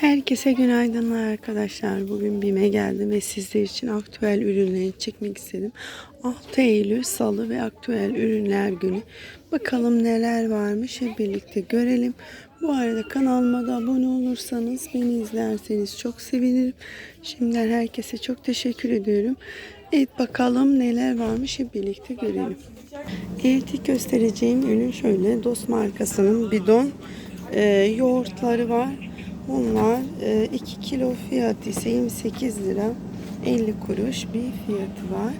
Herkese günaydınlar arkadaşlar. Bugün BİM'e geldim ve sizler için aktüel ürünleri çekmek istedim. 6 Eylül Salı ve aktüel ürünler günü. Bakalım neler varmış hep birlikte görelim. Bu arada kanalıma da abone olursanız, beni izlerseniz çok sevinirim. Şimdiden herkese çok teşekkür ediyorum. Evet bakalım neler varmış hep birlikte görelim. Evet göstereceğim ürün şöyle. Dost markasının bidon e, yoğurtları var. Bunlar 2 kilo fiyatı ise 28 lira 50 kuruş bir fiyatı var.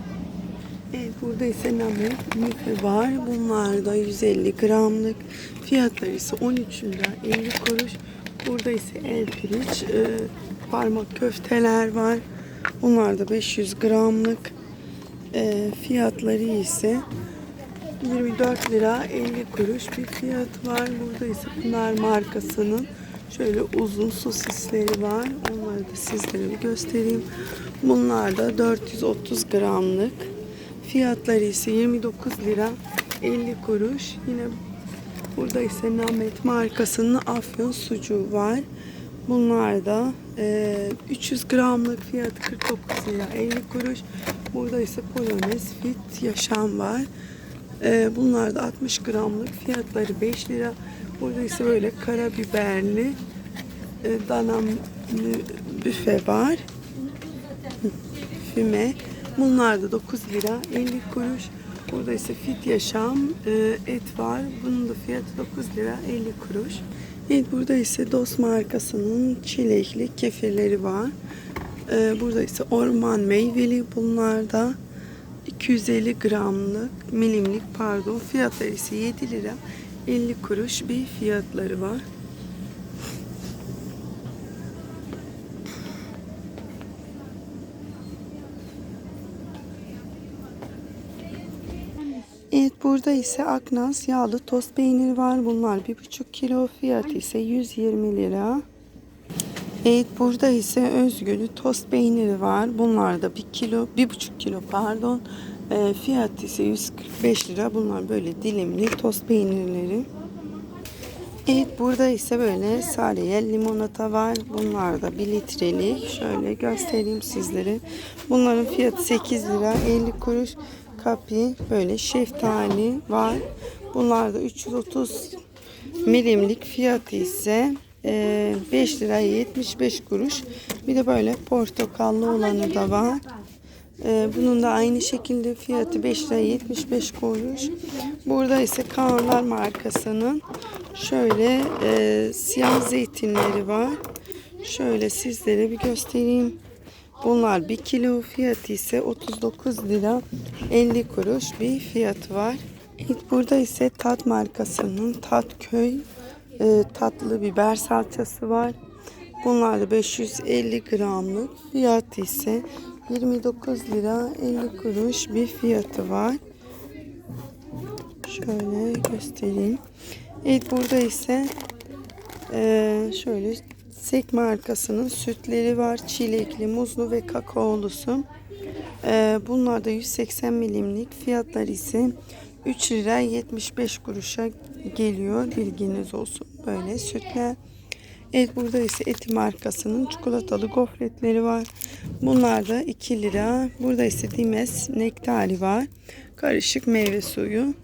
Evet burada ise namet mife var. Bunlar da 150 gramlık. Fiyatları ise 13 lira 50 kuruş. Burada ise el piliç e, parmak köfteler var. Bunlar da 500 gramlık. E, fiyatları ise 24 lira 50 kuruş bir fiyat var. Burada ise bunlar markasının şöyle uzun sosisleri var. Onları da sizlere bir göstereyim. Bunlar da 430 gramlık. Fiyatları ise 29 lira 50 kuruş. Yine burada ise Namet markasının afyon sucuğu var. Bunlar da e, 300 gramlık fiyatı 49 lira 50 kuruş. Burada ise Polonez Fit Yaşam var. Ee, bunlar da 60 gramlık fiyatları 5 lira. Burada ise böyle karabiberli e, danam büfe var. Füme. Bunlar da 9 lira 50 kuruş. Burada ise fit yaşam e, et var. Bunun da fiyatı 9 lira 50 kuruş. Evet burada ise Dost markasının çilekli kefirleri var. E, burada ise orman meyveli bunlar da 250 gramlık milimlik pardon fiyatları ise 7 lira 50 kuruş bir fiyatları var. Evet burada ise Aknas yağlı tost peyniri var. Bunlar 1,5 kilo fiyatı ise 120 lira. Evet burada ise özgülü tost peyniri var. Bunlar da 1 kilo, 1,5 kilo pardon. E, fiyat ise 145 lira. Bunlar böyle dilimli tost peynirleri. Evet burada ise böyle saleye limonata var. Bunlar da 1 litrelik. Şöyle göstereyim sizlere. Bunların fiyatı 8 lira 50 kuruş. Kapi böyle şeftali var. Bunlar da 330 milimlik fiyatı ise e, 5 lira 75 kuruş. Bir de böyle portakallı olanı da var. E, bunun da aynı şekilde fiyatı 5 lira 75 kuruş. Burada ise Kaanlar markasının şöyle e, siyah zeytinleri var. Şöyle sizlere bir göstereyim. Bunlar 1 kilo fiyatı ise 39 lira 50 kuruş bir fiyatı var. Burada ise Tat markasının Tatköy e, tatlı biber salçası var. Bunlar da 550 gramlık. Fiyatı ise 29 lira 50 kuruş bir fiyatı var. Şöyle göstereyim. Evet burada ise e, şöyle Sek markasının sütleri var. Çilekli, muzlu ve kakaolusu. E, bunlar da 180 milimlik. Fiyatları ise 3 lira 75 kuruşa geliyor. Bilginiz olsun. Böyle sütler. Evet burada ise Eti markasının çikolatalı gofretleri var. Bunlar da 2 lira. Burada ise Dimes nektari var. Karışık meyve suyu.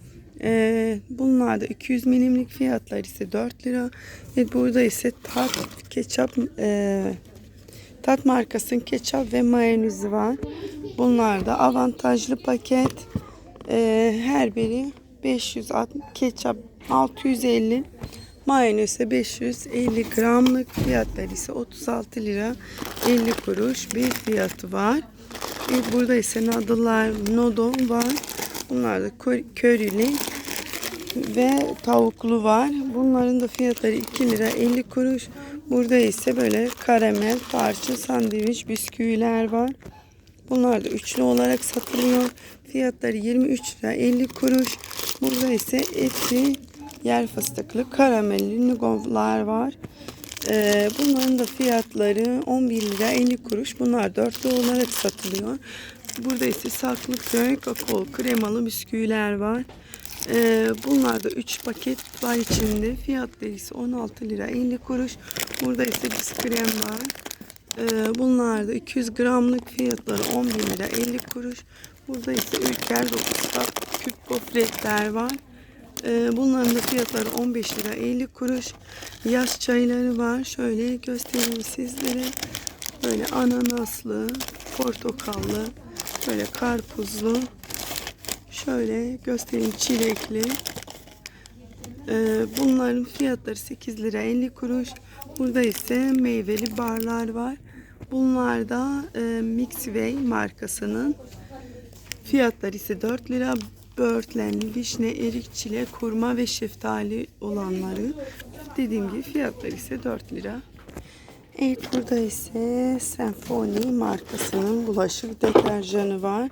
Ee, bunlar da 200 milimlik fiyatlar ise 4 lira. Ve burada ise tat ketçap e, tat markasının ketçap ve mayonezi var. Bunlar da avantajlı paket. Ee, her biri 560 ketçap 650 mayonez 550 gramlık fiyatları ise 36 lira 50 kuruş bir fiyatı var. Ve burada ise nadıllar nodon var. Bunlar da körili ve tavuklu var. Bunların da fiyatları 2 lira 50 kuruş. Burada ise böyle karamel parça sandviç bisküviler var. Bunlar da üçlü olarak satılıyor. Fiyatları 23 lira 50 kuruş. Burada ise etli yer fıstıklı karamelli nugovlar var. Ee, bunların da fiyatları 11 lira 50 kuruş. Bunlar dörtlü olarak satılıyor. Burada ise saklı köy kakao kremalı bisküviler var. Ee, bunlar da 3 paket var içinde. Fiyatları ise 16 lira 50 kuruş. Burada ise biskrem var. Ee, bunlar da 200 gramlık fiyatları 11 lira 50 kuruş. Burada ise Ülker 9 kat küp gofretler var. Ee, bunların da fiyatları 15 lira 50 kuruş. Yaz çayları var. Şöyle göstereyim sizlere. Böyle ananaslı, portakallı, böyle karpuzlu. Şöyle göstereyim çilekli. Ee, bunların fiyatları 8 lira 50 kuruş. Burada ise meyveli barlar var. Bunlar da e, Mixway markasının. Fiyatları ise 4 lira. Börtlenli, vişne, erik, çilek, kurma ve şeftali olanları. Dediğim gibi fiyatları ise 4 lira. Evet burada ise Senfoni markasının bulaşık deterjanı var.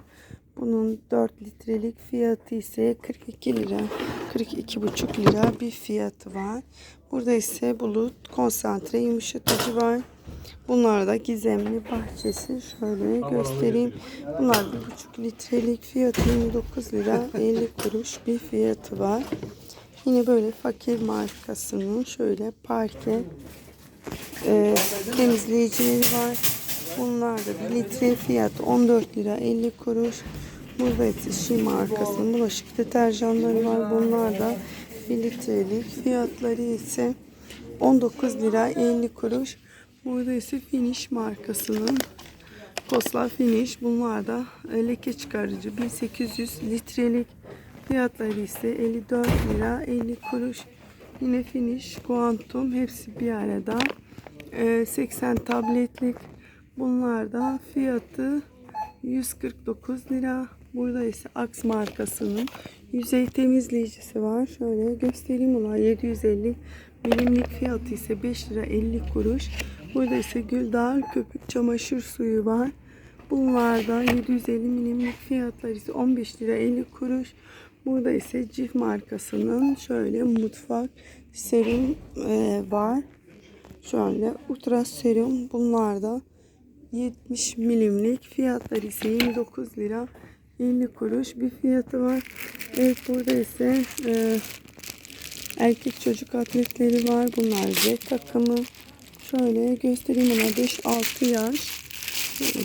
Bunun 4 litrelik fiyatı ise 42 lira. 42,5 lira bir fiyatı var. Burada ise bulut konsantre yumuşatıcı var. Bunlar da gizemli bahçesi. Şöyle göstereyim. Bunlar 1,5 litrelik fiyatı 29 lira 50 kuruş bir fiyatı var. Yine böyle fakir markasının şöyle parke e, temizleyicileri var. Bunlar da 1 litre fiyatı 14 lira 50 kuruş. Burada ise Şi markasının bulaşık deterjanları var. Bunlar da 1 litrelik fiyatları ise 19 lira 50 kuruş. Burada ise Finish markasının Kosla Finish. Bunlar da e, leke çıkarıcı 1800 litrelik fiyatları ise 54 lira 50 kuruş. Yine Finish Quantum hepsi bir arada. E, 80 tabletlik. Bunlar da fiyatı 149 lira. Burada ise Axe markasının yüzey temizleyicisi var. Şöyle göstereyim onlar 750 milimlik fiyatı ise 5 lira 50 kuruş. Burada ise Güldağ köpük çamaşır suyu var. Bunlar da 750 milimlik fiyatları ise 15 lira 50 kuruş. Burada ise Cif markasının şöyle mutfak serum e, var. Şöyle ultra serum bunlar da 70 milimlik fiyatları ise 29 lira 50 kuruş bir fiyatı var. Evet burada ise e, erkek çocuk atletleri var. Bunlar Z takımı. Şöyle göstereyim ona 5-6 yaş.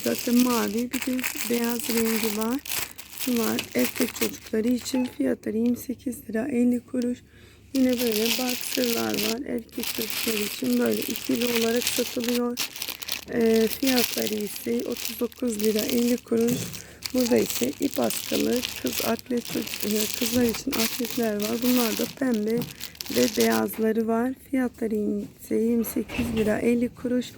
Zaten mavi bir de beyaz rengi var. Bunlar erkek çocukları için fiyatları 28 lira 50 kuruş. Yine böyle boxer'lar var. Erkek çocuklar için böyle ikili olarak satılıyor. E, fiyatları ise 39 lira 50 kuruş. Burada ise ip askılı kız atlet e, kızlar için atletler var. Bunlar da pembe ve beyazları var. Fiyatları ise 28 lira 50 kuruş.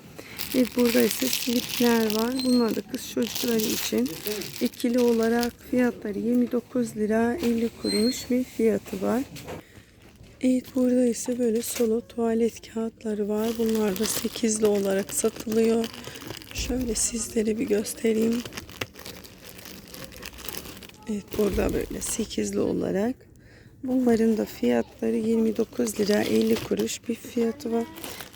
Ve burada ise slipler var. Bunlar da kız çocukları için ikili olarak fiyatları 29 lira 50 kuruş bir fiyatı var. Evet burada ise böyle solo tuvalet kağıtları var. Bunlar da 8'li olarak satılıyor. Şöyle sizlere bir göstereyim. Evet burada böyle 8'li olarak. Bunların da fiyatları 29 lira 50 kuruş bir fiyatı var.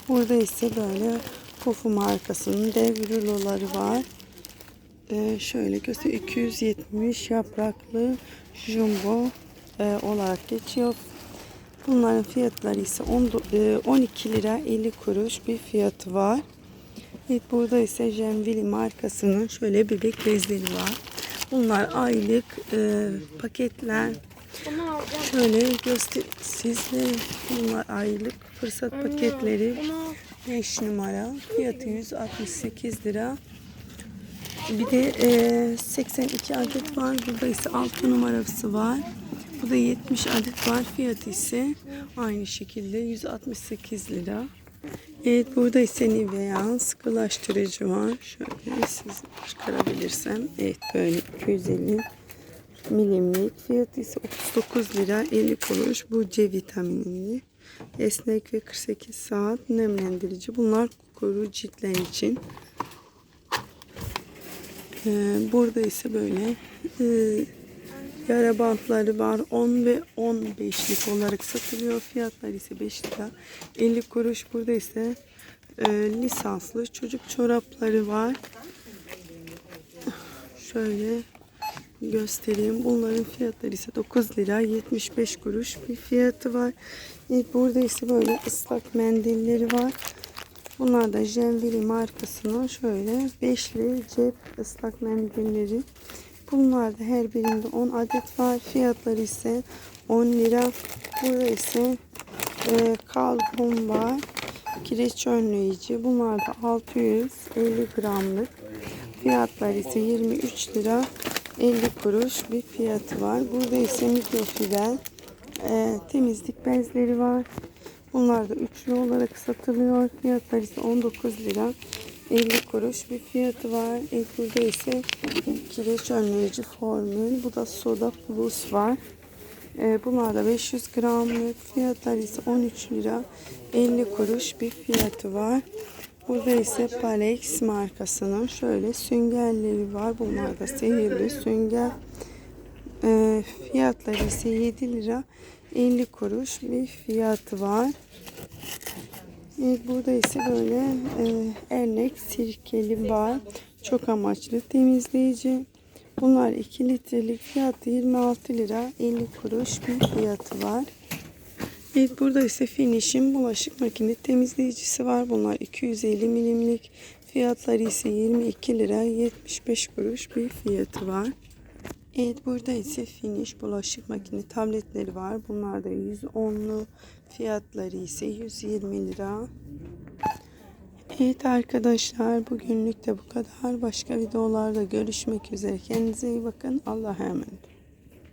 Burada ise böyle Kofu markasının dev ruloları var. Ee, şöyle göster 270 yapraklı jumbo e, olarak geçiyor. Bunların fiyatları ise 10, e, 12 lira 50 kuruş bir fiyatı var. Evet burada ise Jenvili markasının şöyle bebek bezleri var. Bunlar aylık e, paketler. Şöyle göster sizle bunlar aylık fırsat paketleri. Bunu 5 numara. Fiyatı 168 lira. Bir de e, 82 adet var. Burada ise 6 numarası var. Bu da 70 adet var. Fiyatı ise aynı şekilde 168 lira. Evet burada ise Nivea sıkılaştırıcı var. Şöyle siz çıkarabilirsem. Evet böyle 250 milimlik. Fiyatı ise 39 lira 50 kuruş. Bu C vitaminli. Esnek ve 48 saat nemlendirici. Bunlar kuru ciltler için. Ee, burada ise böyle e, yara bantları var. 10 ve 15'lik olarak satılıyor. Fiyatlar ise 5 lira 50 kuruş. Burada ise e, lisanslı çocuk çorapları var. Şöyle göstereyim. Bunların fiyatları ise 9 lira 75 kuruş bir fiyatı var. Evet, burada ise böyle ıslak mendilleri var. Bunlar da Jenvili markasının şöyle beşli cep ıslak mendilleri. Bunlar da her birinde 10 adet var. Fiyatları ise 10 lira. Burada ise e, kalbum var. Kireç önleyici. Bunlar da 650 gramlık. Fiyatları ise 23 lira 50 kuruş bir fiyatı var. Burada ise mikrofibel e, temizlik bezleri var. Bunlar da üçlü olarak satılıyor. Fiyatları ise 19 lira 50 kuruş bir fiyatı var. E, burada ise kireç önleyici formül. Bu da soda plus var. E, bunlar da 500 gramlık. Fiyatları ise 13 lira 50 kuruş bir fiyatı var. Burada ise Palex markasının şöyle süngerleri var. Bunlar da sihirli sünger. E, fiyatları ise 7 lira 50 kuruş bir fiyatı var. Evet, burada ise böyle e, ernek sirkeli var. Çok amaçlı temizleyici. Bunlar 2 litrelik fiyatı 26 lira 50 kuruş bir fiyatı var. Evet burada ise Finish'in bulaşık makine temizleyicisi var. Bunlar 250 milimlik. Fiyatları ise 22 lira 75 kuruş bir fiyatı var. Evet burada ise Finish bulaşık makine tabletleri var. Bunlar da 110'lu. Fiyatları ise 120 lira. Evet arkadaşlar bugünlük de bu kadar. Başka videolarda görüşmek üzere. Kendinize iyi bakın. Allah'a emanet.